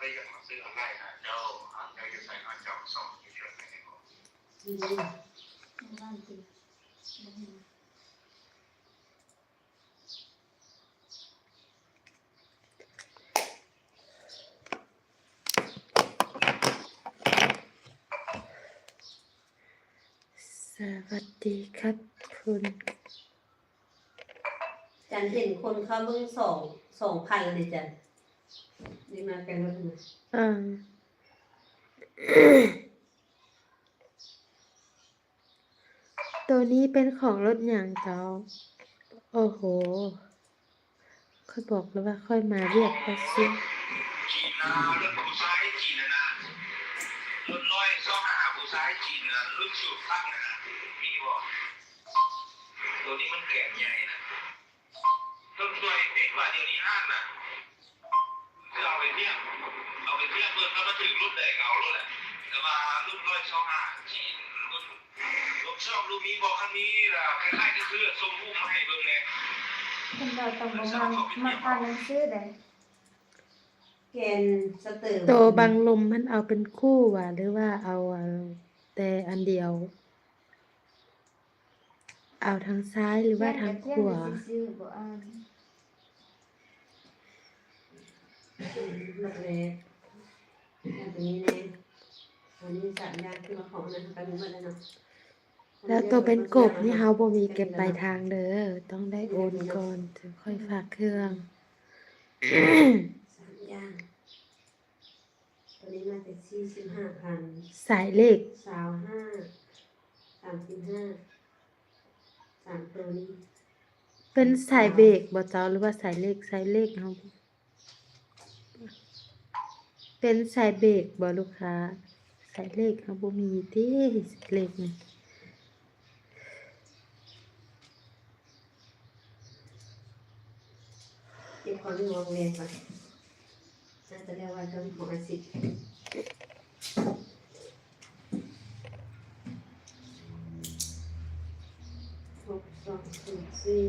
ก็ยังมาซื้ออะไรนะเจ้าหาเจ้าจะใส่หน้าจอส่งเฉยๆไม่ได้บอกดีบ้านจริสวัสดีครับคุณจันเห็นคนเขาเบิ่งสองสองพันเลยจัน ตัวนี้เป็นของรถอย่างเจ้า โอ้โห ค่อยบอกแล้วว่าค่อยมาเรียกเขาซิจีนนะรถผู้ายจีนนะรถน้อยซองหาผู้ายจีนนะรถสูบตั้งนะมีบอกตัวนี้มันแก่ใหญ่นะต้นตัวเล็กกว่าเดี๋ยวนี้ห้างนะ เอาไปเที่ยงเอาไปเที่ยงเพื่อนก็มาถึงรุ่นแดงเอารุ่นแหละแต่ว่ารุ่นน้อยซ่องห้าจีนรุ่นรถชอบลูกนี้บอกคันนี้ล่ะคล้ายๆก็คือส่งรูปมาให้เบิ่งเนี่ยคนเราต้องมามาอ่านหนังสือได้แกนสเตอร์โตบางลมมันเอาเป็นคู่ว่ะหรือว่าเอาแต่อันเดียว เอาทางซ้ายหรือว่าทางขวา ซื้อๆบ่อ่า นรถเล็กอันนี้เนี่ยอันนี้สัญญาณคือมาของนั้นกันหมดแล้วเนาะแล้วตัวเป็นกบนี่เฮาบ่มีเก็บปลายทางเด้อ ต้องได้โอนก่อนถึงค่อยฝากเครื่องสามอย่างตัวนี้มาเป็นสี่สิบห้าพันสายเลขสาวห้าสามสิบห้าสามตัวนี้ เป็นสายเบรกบ่เจ้าหรือว่าสายเลขสายเลขเฮา เป็นสายเบรกบ่ลูกค้าสายเลขเฮาบ่มีติสายเลขนี่เก็บของที่โรงเรียนก่อนน่าจะเรียกว่าเรื่องของอาชีพหกสองศูนย์สี่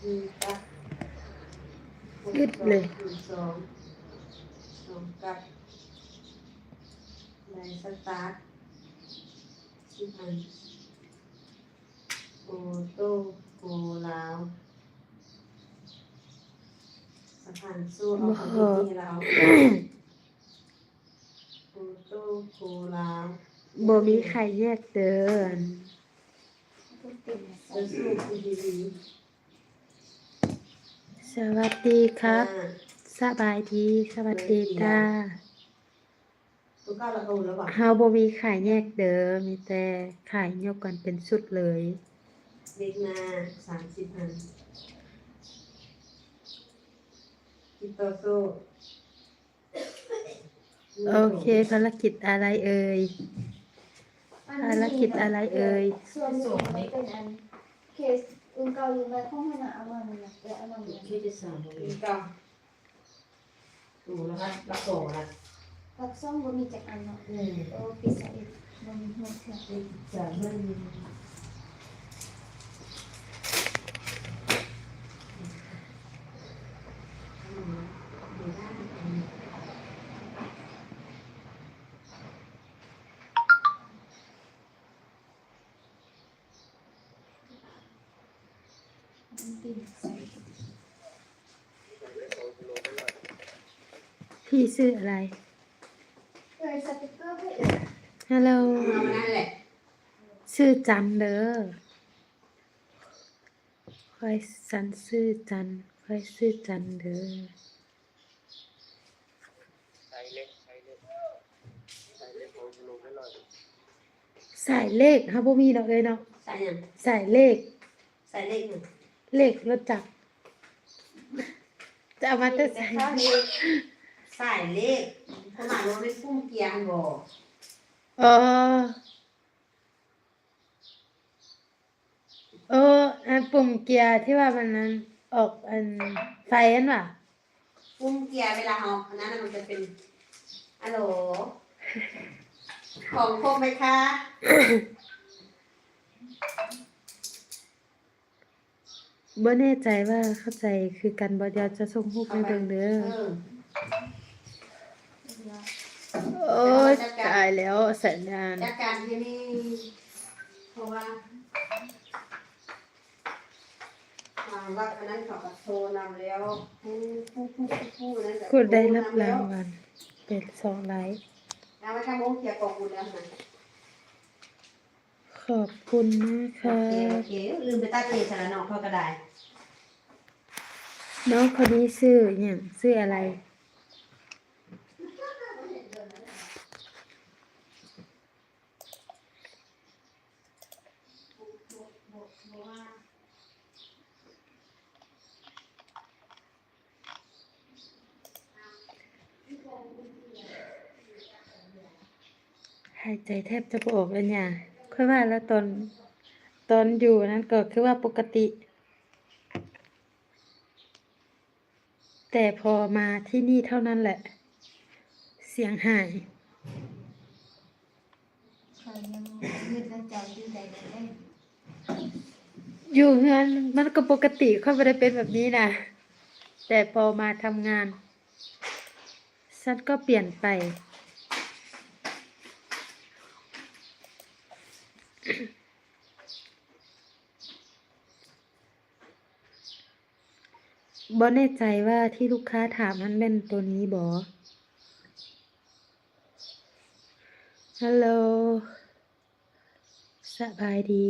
หนึ่งกับหกอึดเลยสองศูนย์สอง กับลายสตาร์ทสิบอันโอโต้โอลาวสะพานสู้เอาของที่เราโอโต้โอลาวบ่มีใครแยกเดินก็เป็นนะจะสู้ดีดีสวัสดีครับ สบายดีสวัสดีจ้าตัวก้าวละโอแล้วบอกเฮาบ่มีขายแยกเด้อมีแต่ขายยกกันเป็นชุดเลยเด็กมาสามสิบพันกิโตโซ่โอเคภารกิจอะไรเอ่ยภารกิจอะไรเอ่ยส่วนนี้มันเป็นอันเคสอื่นเก่าอยู่ในห้องให้น่ะเอามานี่นะแต่เอามาเนี่ยที่จะสามกิโตดูแล้วก็รับส่งละกับซ่อมบ่มีจักอันเนาะอืมโอ้ปิดซะอีกบ่มีหัวเถื่อจะไม่มีอืมมีได้อืมมันปิดใส่ พี่ชื่ออะไรเอ้ยสติ๊กเกอร์ให้ฮัลโหลเอามานั่นแหละชื่อจันเด้อคอยสันชื่อจันคอยชื่อจันเด้อใช้เล็กใช้เล็กใช้เล็กเอาลงให้หน่อยสายเลขเฮาบ่มีดอกเอ้ยเนาะใส่ยังสายเลข ใส่เลขหนึ่งเลขรถจักรจะเอามาแต่ใส่ ใส่ เลขขนาดว่าไม่พุ่มเกียร์บอกเออ เอออันปุ่มเกียร์ที่ว่ามันนั้น ออกอันไฟอันว่ะพุ่มเกียร์เวลาเอาอันนั้นน่ะมันจะเป็นฮัลโหลของคมไหมคะบ่แน่ใจว่าเข้าใจคือกันบ่เดียวจะส่งรูปให้เบิ่งเด้อ เออ โอ้ยตายแล้วสัญญาณจัดการที่นี่เพราะว่าอ่าว่าอันนั้นเขาก็โทรนำแล้วผู้ผู้ผู้ผู้ผู้นั้นก็กูได้รับรางวัลเป็นสองไลค์เอาไว้ทำโมเขียกองบุญแล้วนะขอบคุณมากโอเคโอเคลืมไปตัดเอสารนองเขาก็ได้ น้องคนนี้ชื่ออย่างชื่ออะไร หายใจแทบจะบออกแล้วเนี่ยค่อยว่าแล้วตอนตอนอยู่นั้นก็คือว่าปกติ แต่พอมาที่นี่เท่านั้นแหละ เสียงหายเขายังยืดในใจยืดใจได้เล่นอยู่งานมันก็ปกติค่อยไม่ได้เป็นแบบนี้นะแต่พอมาทำงานฉันก็เปลี่ยนไป บ่แน่ใจว่าที่ลูกค้าถามมันเป็นตัวนี้บอฮัลโหลสบายดี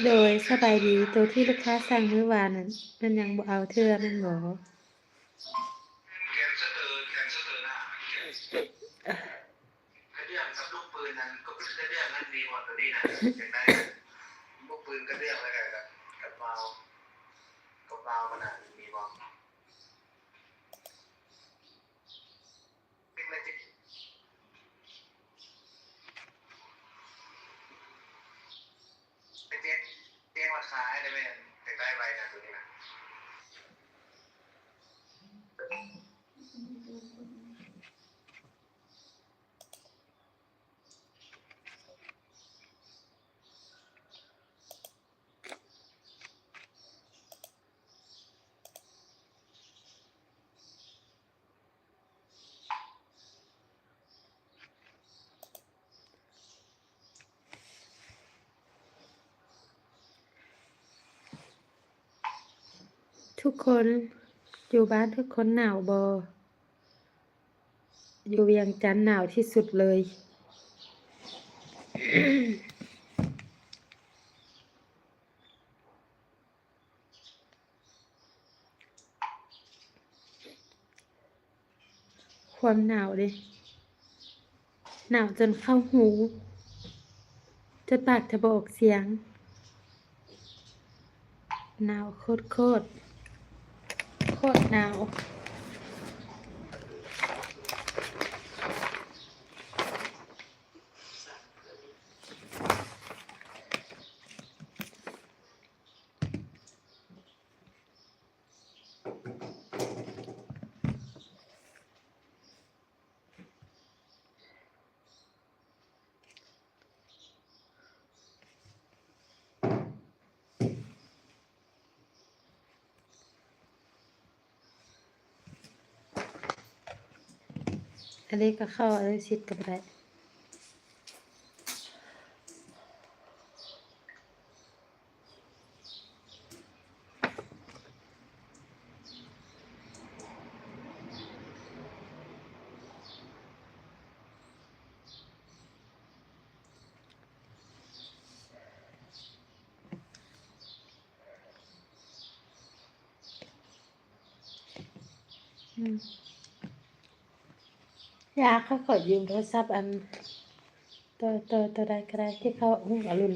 โดยสบายดีตัวที่ลูกค้าสั่งเมื่อวานนั้นมันยังบ่เอาเทื่อแมันบอแกนสเตอร์แกนสเตอร์หน้าแกนสเตอร์กระเดื่องกับลูกปืนนั้นก็เป็นกระเดื่องนั้นดีกว่าตัวนี้นะอย่างไรลูกปืนกระเดื่องอะไรกันกับกับเบากับเบามันอะมีบ้างเป็นอะไรที่เป็นเตี้ย ค้าให้ได้ไหมอยากได้ใบนะตัวนี้นะ ทุกคนอยู่บ้านทุกคนหนาวบออยู่เวียงจันทน์หนาวที่สุดเลย ความหนาวดิหนาวจนเข้าหูจนปากจะบอกเสียงหนาวโคตรโคตร โคตรหนาว อันนี้ก็เข้าอันนี้ชิดกับไรอืมอ ยากเขาขอยืมโทรศัพท์อันตัวตัวตัวใดก็ได้ที่เขาหุ้งอรุณ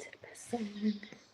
จะประสาน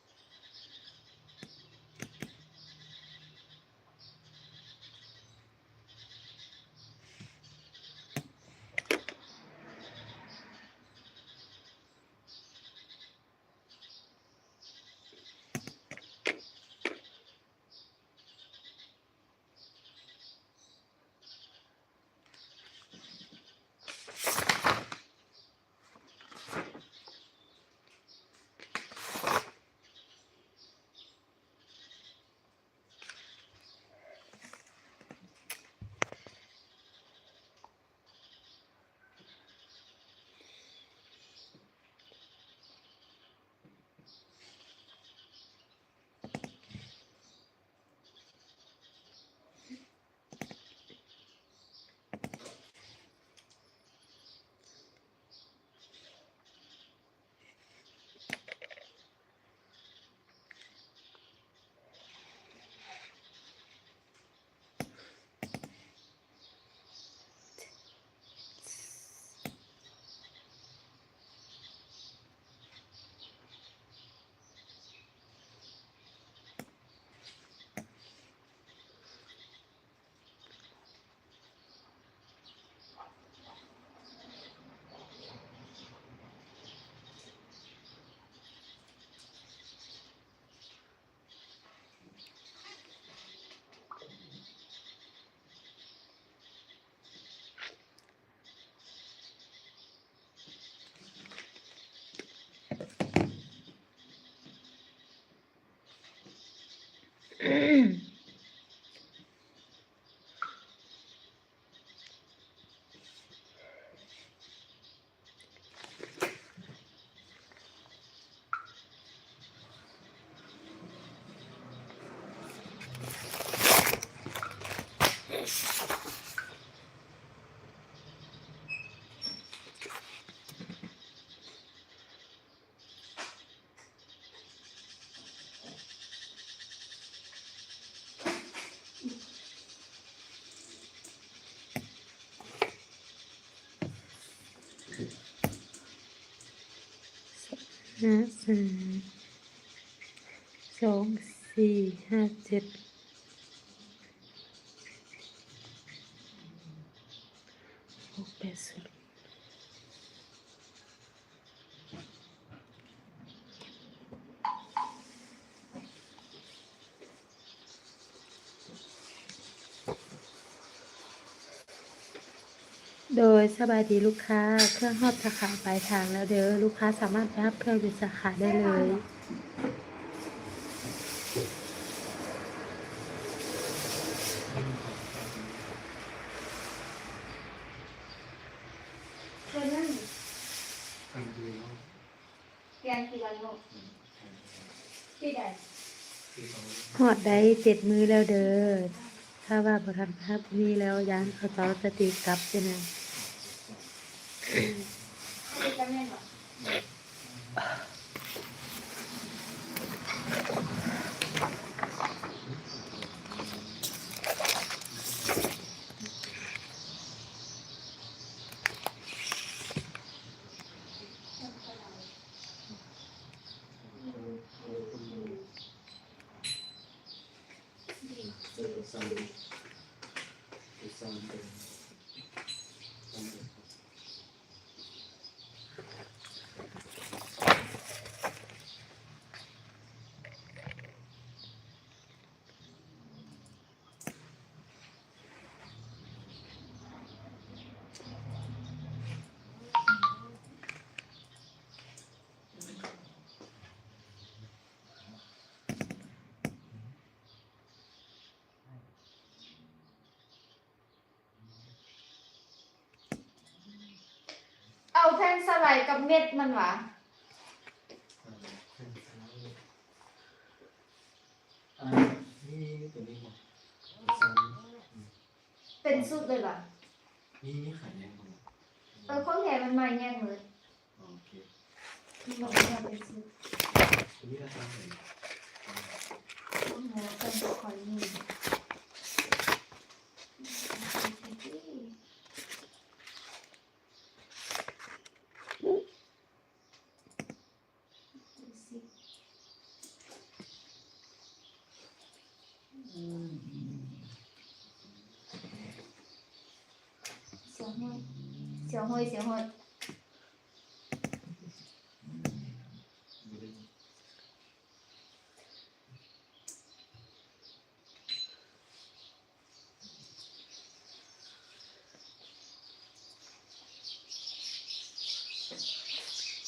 ห้าสามสองสี่ห้าเจ็ดหกแปดสิบโดย สบายดีลูกค้า เครื่องฮอดสาขาปลายทางแล้วเด้อลูกค้าสามารถไปรับเครื่องอยู่สาขาได้เลยเพื่อนนั่นทำดีเนาะเรียนกี่วันลูกที่ใดที่เขาหอดได้เจ็ดมือแล้วเด้อถ้าว่าประทันภาพนี้แล้วยานเขาต่อสติกลับใช่ไหม Gracias. เอาแผ่นสไลด์กับเม็ดมันหวะอ่านี่นี่ตัวนี้หมดสร้างเป็นสุดเลยหวะนี่นี่ขายยังไงเออของแถมมันใหม่แง่เลยโอเคมันบอกว่าเป็นสุดตัวนี้ราคาเท่าไหร่โอ้โหเป็นคอยนี่ดูสิเสียวห้อยเสียวห้อยเสียวห้อยดูดิ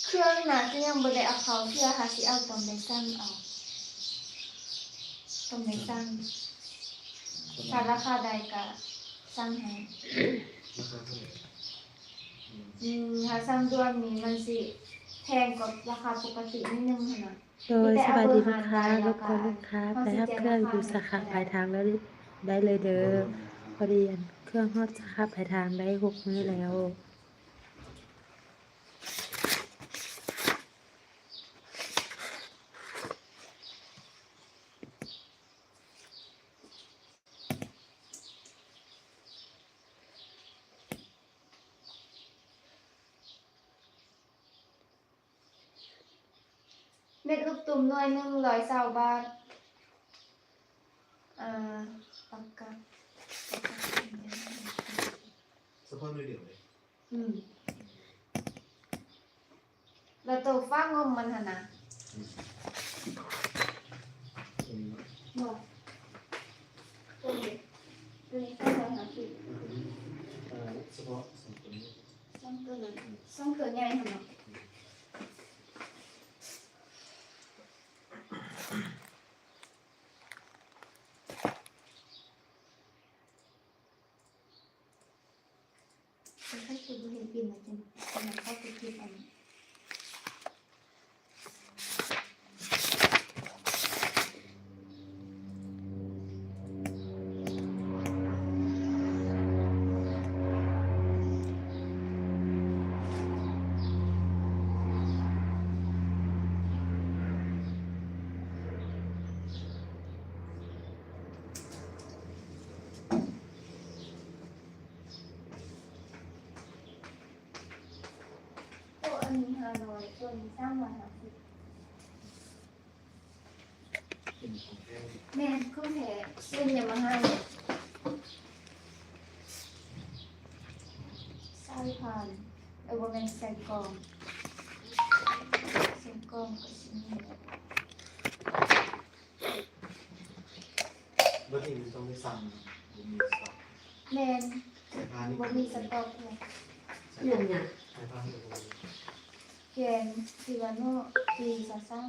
เครื่องน่ะจะยังบ่ได้เอาเขาเพื่อหาสิเอาตอมในสั้นเอาตอมในสั้นถ้าราคาใดก็สั่งให้ราคาเท่าไหร่ อืมอืมถ้าสั่งด่วนนี้มันสิแพงกว่าราคาปกตินิดนึงหั่นน่ะโดยสบายดีลูกค้ารบกวนลูกค้าไปรับเครื่องอยู่สาขาปลายทางแล้วได้เลยเด้อพอดีอันเครื่องฮอดสาขาปลายทางได้หกมือแล้ว เม็ ดลูกตุ่มหน่วยหนึง120บาทอ่าปากกาปากก แม่คุณมแผลเส้นยังมาให้สร้างผ่านเอวเป็นใส่กองใส่กองก็ชิ้นแม่ไม่มีสต็แมนบามีสต็อกเลย เรื่องเน แกนซิวาโนบีซาซัน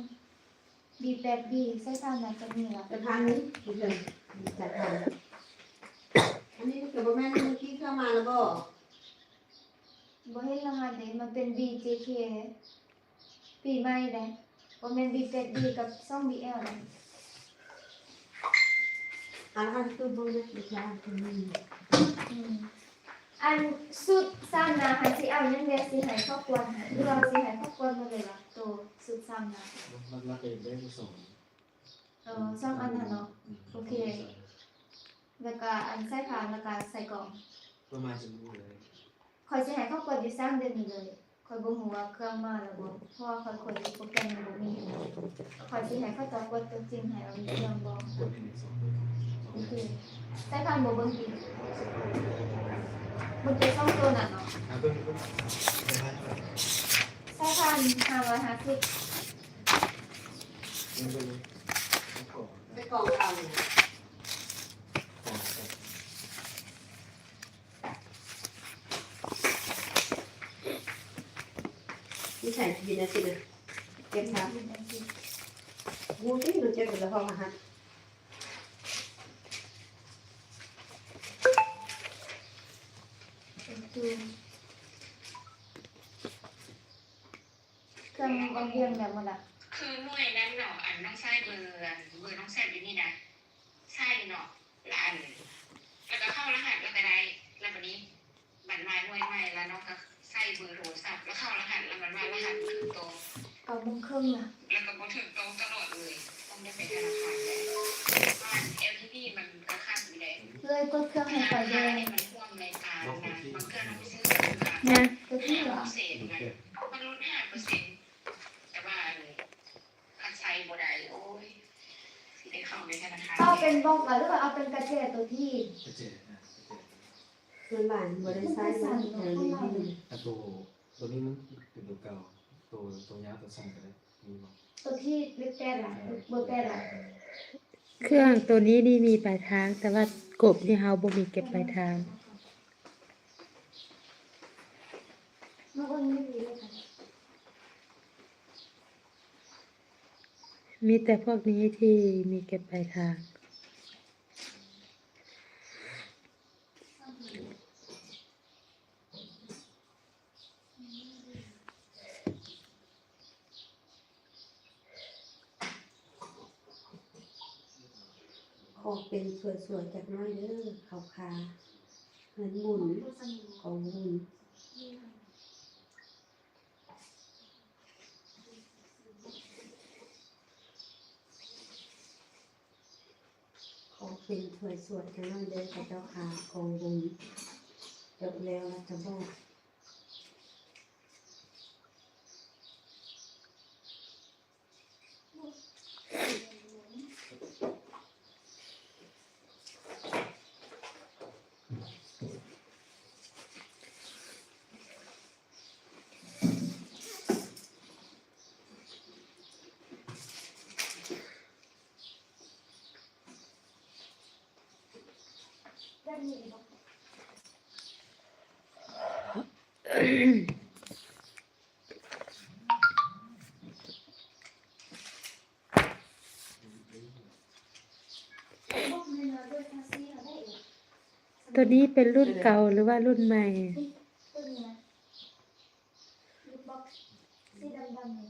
บีแปดบีใส่ผ่านน่าจะมีละจะทานนี้กินเลยจัดทานอันนี้ก็เกิดว่าแม่เมื่อกี้เข้ามาแล้วบ่บ่เห็นรหัสเด้มันเป็น BJK ปีใหม่เด้บ่แม่น B8B กับ2 BL เด้อันอันคือบ่ได้อีกแล้วคือนี่ อืมอันสุดซ้ำนะหันสิเอายังเดสิให้ครอบครัวให้หรือว่าสิให้ครอบครัวหมาเลยล่ะตัวสุดซ้ำนะมันรักเองได้ผู้สอนเออสองอันน่ะเนาะมโอเค แล้วก็อันใส่ผ้าแล้วก็ใส่กล่องประมาณจะรู้เลยข่อยสิให้ครอบครัวอยู่ซ้ำเดือนนี้เลยข่อยบ่ฮู้ว่าเครื่องมาแล้วบ่เพราะว่าข่อยข่อยโปรแกรมมันบ่มีข่อยสิให้เขาจับกดตัวจริงให้เอาเครื่องบ่กดให้สองตัวสองโอตัวเคใส่ผ้าบ่เบิ่งกิน มันเป็นสองตัวน่ะเนาะอะเพิ่มเพิ่มสายพานใส่ผ้า550ยังไปเลยก่อนไปกล่องเอาเนี่ยก่อนก่อนนี่ใส่บินอาทิตย์นะเก็บครับกูที่หนูเจ็บกับพ่อมาฮะ เครื่องบางเรื่องแบบหมดละคือหน่วยนั้นเนาะอันน้องไส้เบอร์อันเบอร์น้องแซบอยู่นี่นะไส้เนาะและอันแล้วก็เข้ารหัสแล้วก็ได้แล้ววันนี้บัตรมาหน่วยใหม่แล้วเนาะก็ใส่เบอร์โทรศัพท์แล้วเข้ารหัสแล้วมันมารหัสบ่ถึงโตวเก้าโมงครึ่งน่ะแล้วก็บ่ถึงโตวตลอดเลยต้องได้ไปธนาคารเลยบ้านเอลที่นี่มันก็ค่าอยู่แล้วเลยกดเครื่องธให้นาไปคารเลย นี่มันพ่วงในการนะบางเครื่องเราไปซื้อเงินมานะตัวที่เหรอเศษนะมันลดห้าเปอร์เซ็นต์แต่ว่าคันใช้บ่ได้โอ้ยสิได้เข้าในธนาคารเอาเป็นบล็อกหรือว่าเอาเป็นกระเจี๊ยบตัวที่กระเจ็ดนะกระเจ็ดเงินบ้านบริษัทบ้านเออเลยที่นี่อะตัวตัวนี้มันเป็นตัวเก่าตัวตัวยาวตัวสั้นก็ได้มีบอกตัวที่เล็กแก่ละเบอร์แก่ละเครื่องตัวนี้นี่มีปลายทาง แต่ว่ากบนี่เฮาบ่มีเก็บปลายทาง บนไม่มีเลยค่ะมีแต่พวกนี้ที่มีเก็บปลายทาง ขอเป็นสวยๆจากน้อยเด้อขาวคาเงินบุญของบุญ เป็นสวยๆจากน้อยเด้อพระเจ้าค่ะของบุญจบแล้วนะจะบอก ได้มีอีกบ่ บอกเลยนะด้วยภาษีเขาได้อีก ตัวนี้เป็นรุ่นเก่าหรือว่ารุ่นใหม่ ตัวนี้นะลูกบอกสีดำๆนี่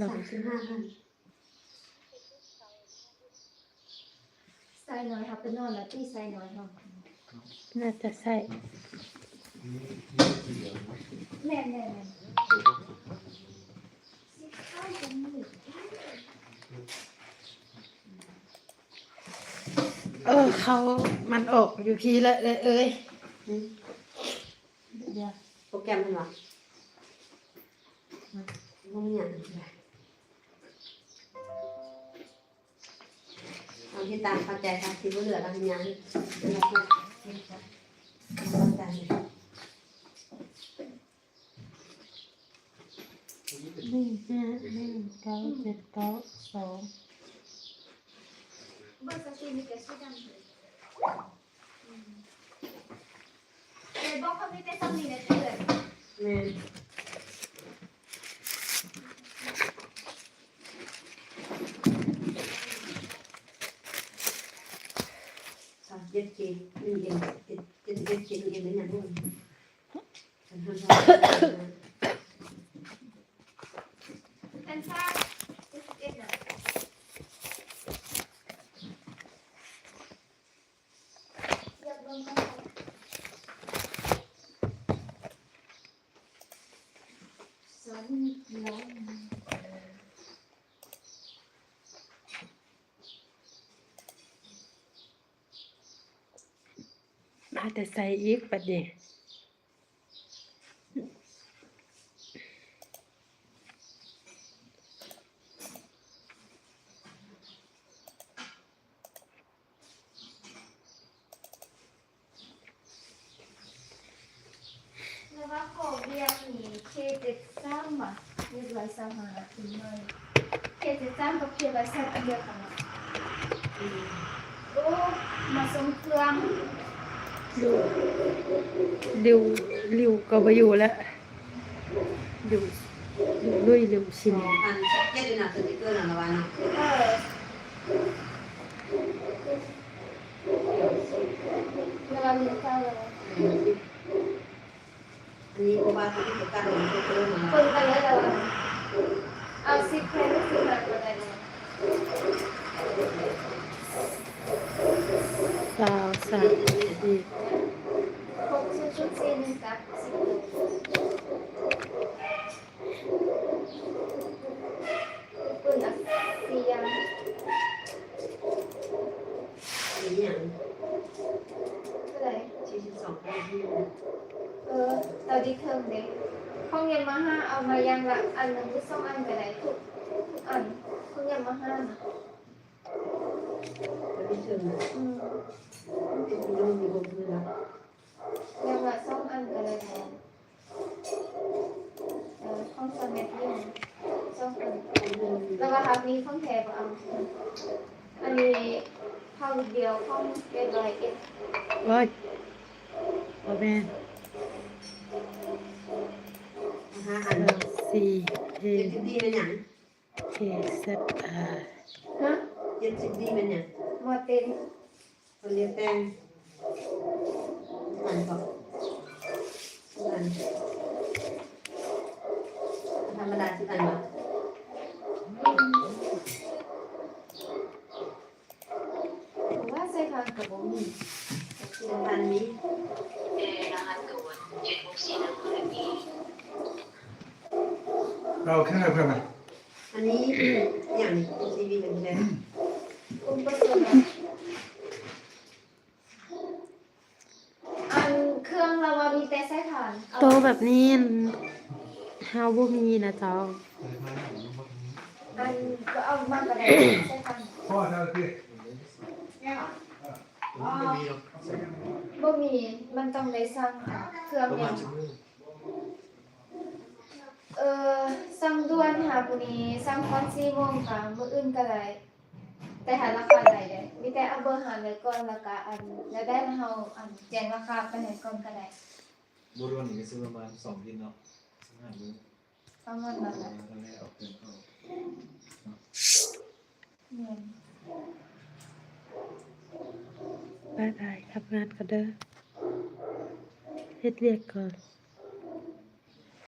ลองสามสิบห้าพันใส่หน่อยค่ะเป็นนอนแล้วตีใส่หน่อยค่ะน่าจะใช่นี่นี่คือเดียวนแม่นแม่นแม่สิข้าวเป็นมือ เออเขามันออกอยู่ทีละเลยเอ้ยอืมเดี๋ยวโปรแกรมมันวะมันมีอย่างไรเอาที่ตามเข้าใจค่ะที่บ่เหลือทางยานแล้วก็เข้าใจหนึ่งห้าหนึ่งเก้าเจ็ดเก้าสอง เบอร์สตีมีแต่ชื่อดำเลยอืมแต่บอกเขามีแต่สำนีนะเตือน แม่สามเจ็ดเจ็ดหนึ่งเจ็ดเจ็ดเจ็ดเจ็ดเจ็ดเจ็ดเป็นอย่างนู้นฉันทำได้ อันซ่าเจ็ดสิบเอ็ดน่ะอยากลงมา สอนน้อง มา แต่ใส่อีกปัดเดีย แล้วว่าขอเบียร์นี่เคเจ็ดสามอะเรียบร้อยสามหาถึงเลยเคเจ็ดสามกับเคร้อยสามอันเดียวกันอะโอ้มาส่งเครื่อง ริวริวก็มาอยู่แล้วริวริวลุยริวชิ ส ม องพันเจ็ดเป็นหนักสติกเกอร์หนังละวันเนาะ เออแล้วก็มีข้าวเลย อันนี้โอบาสติกเกอร์หนังสติกเกอร์มาคนกันเลยแล้วเอาสิบแค่ไม่สิบหนักก็ได้เลยสาวสามสี่ หกชุดชุดสี่หนึ่งกับสิบตัวคุณอะสี่อย่าง อันนี้อย่าง เท่าไหร่ สี่สิบสองปีที่ เออตอนนี้เทอมเด็ก ห้าเอามายังละอันหนึ่งหรือสองอันก็ได้ทุกทุกอันห้องเรียนมาห้าน่ะวันนี้ถึงอืมเป็นลงอยู่บนพื้นแล้วยังละสองอันก็ได้แทนเออห้องสมัยเรียนสองอันแล้วก็ครับนี้ห้องแถบเอาอันนี้ห้องเดียวห้องเรียบร้เอ็ดโอ้ยโอแม่น ห้าอันสามสี่เอเจ็ดสิบดีเป็นอย่างเคเซตอาร์ฮะเจ็ดสิบดีเป็นอย่างหมดเต็มคนเรียกแป้งอันก็อันธรรมดาสิบอันวะผมว่าใส่พันกับผมมีสิบอันนี้เอรหัสตัวเจ็ดหกสี่หนึ่งหนึ่งนี้ เราแค่ไหนเพื่อนไหมอันนี้อย่างนี้ซีวีเป็นแบบคุณประสบอันเครื่องเราว่ามีแต่ใส่ผ่านเอาโตแบบนี้เฮาบ่มีนะเจ้า อันก็เอามากระไดใส่ผ่านพ่อเท่าที่ผมไม่มีหรอกบ่มีมันต้องได้สั่งอันเครื่องประเนี่มายณชั่วโมง เออสั่งด่วนหาผู้นี้สั่งก่อน4โมงค่ะมื้ออื่นก็ได้แต่หาราคาได้เด้มีแต่เอาเบอร์หาไว้ก่อนแล้วก็อันแล้วได้เฮาอันแจ้งราคาไปให้ก่อนก็ได้บัวรวนนี่ก็ซื้อประมาณสองดินเนาะห้ามื้อประมาณนั้นแหละแล้วแรกเอาเงินเข้าเงินบายบายทำงานกันเด้อเฮ็ดเรียกก่อน